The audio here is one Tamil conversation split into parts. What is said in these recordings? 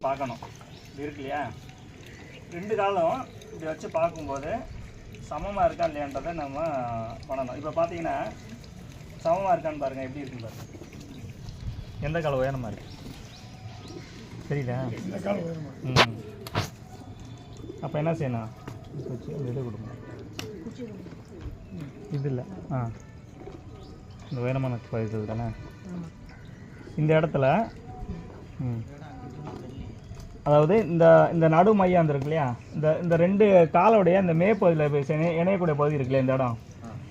பார்க்கணும். இப்படி இருக்கு இல்லையா? ரெண்டு காலும் இப்படி வச்சு பார்க்கும்போது சமமாக இருக்கா இல்லையான்றதை நம்ம பண்ணணும். இப்போ பார்த்தீங்கன்னா சமமாக இருக்கான்னு பாருங்கள் எப்படி இருக்குன்னு பாருங்க. எந்த காலம் உயரமாக இருக்கு தெரியல. ம். அப்போ என்ன செய்யணும்? இது வச்சு இதை கொடுங்க. இது இல்லை. ஆ. இந்த உயரமான இது தானே இந்த இடத்துல ம். அதாவது இந்த இந்த நடு மையம் இருக்கு இல்லையா இந்த இந்த ரெண்டு காலோடைய இந்த மேற்பகுதியில் போய் இணை- இணையக்கூடிய பகுதி இருக்குல்ல இந்த இடம்?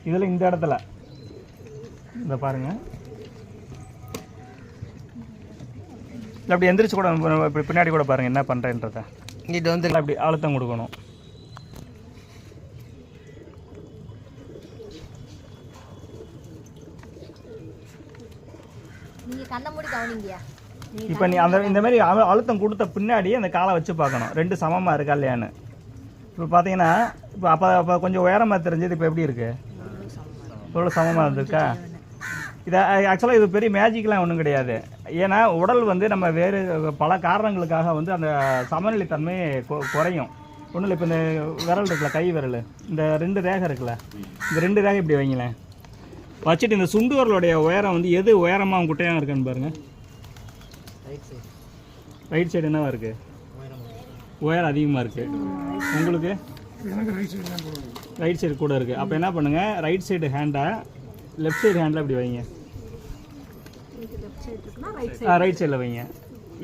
இதில் இந்த இடத்துல. இந்த பாருங்க. இல்லை அப்படி எந்திரிச்சு கூட இப்படி பின்னாடி கூட பாருங்க என்ன பண்ணுறேன்றத இங்கிட்டு வந்து இல்லை அப்படி அழுத்தம் கொடுக்கணும். நீங்க கண்ண மூடி கவனிங்கயா இப்போ நீ அந்த இந்த மாதிரி அழு- அழுத்தம் கொடுத்த பின்னாடி அந்த காலை வச்சு பார்க்கணும். ரெண்டு சமமாக இருக்கா இல்லையான்னு. இப்போ பார்த்தீங்கன்னா இப்போ அப்போ அப்போ கொஞ்சம் உயரமாக தெரிஞ்சது இப்போ எப்படி இருக்கு? இவ்வளோ சமமாக இருந்திருக்கா? இது ஆக்சுவலாக இது பெரிய மேஜிக்லாம் ஒன்றும் கிடையாது. ஏன்னா உடல் வந்து நம்ம வேறு பல காரணங்களுக்காக வந்து அந்த சமநிலைத்தன்மை குறையும். ஒன்றும் இல்லை இப்போ இந்த விரல் இருக்குல்ல கை விரல். இந்த ரெண்டு ரேகை இருக்குல்ல இந்த ரெண்டு ரேகை இப்படி வைங்களேன்? வச்சுட்டு இந்த சுண்டு விரலுடைய உயரம் வந்து எது உயரமாக குட்டையாக இருக்குன்னு பாருங்கள் ரைட் சைடு ரைட் சைடு என்னவா இருக்கு? உயரம் அதிகமாக இருக்கு. உங்களுக்கு? ரைட் சைடு கூட இருக்கு. அப்போ என்ன பண்ணுங்க? ரைட் சைடு ஹேண்டை லெஃப்ட் சைடு ஹேண்டில் இப்படி வைங்க. ரைட் ஆ ரைட் சைடில் வைங்க.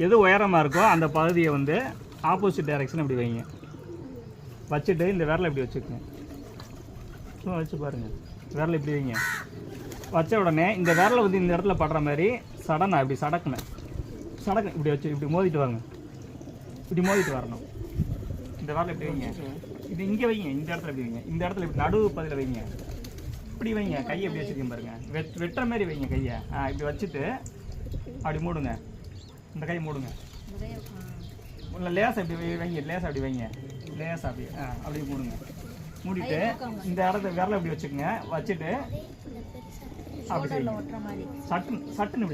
எது உயரமாக இருக்கோ அந்த பகுதியை வந்து ஆப்போசிட் டைரக்ஷன் இப்படி வைங்க. வச்சுட்டு இந்த விரலை இப்படி வச்சுக்கோங்க. சும்மா வச்சு பாருங்க. விரலை இப்படி வைங்க. வச்ச உடனே இந்த விரலை வந்து இந்த இடத்துல படுற மாதிரி சடனா இப்படி சடக்குனேன் சடக்கு. இப்படி வச்சு இப்படி மோதிட்டு வாங்க. இப்படி மோதிட்டு வரணும். இந்த விரலை இப்படி வைங்க. இது இங்கே வைங்க. இந்த இடத்துல இப்படி வைங்க. இந்த இடத்துல இப்படி நடுவு பதில் வைங்க. இப்படி வைங்க. கையை இப்படி வச்சுருக்கீங்க பாருங்க. வெட் வெட்டுற மாதிரி வைங்க கையை. ஆ இப்படி வச்சுட்டு அப்படி மூடுங்க. இந்த கை மூடுங்க. உள்ள லேசா இப்படி வைங்க. லேசா அப்படி வைங்க. லேசா அப்படி ஆ அப்படி மூடுங்க. மூடிட்டு இந்த இடத்த விரலை இப்படி வச்சுக்கோங்க. வச்சுட்டு அப்படி சட்டுன்னு சட்டுன்னு இப்படி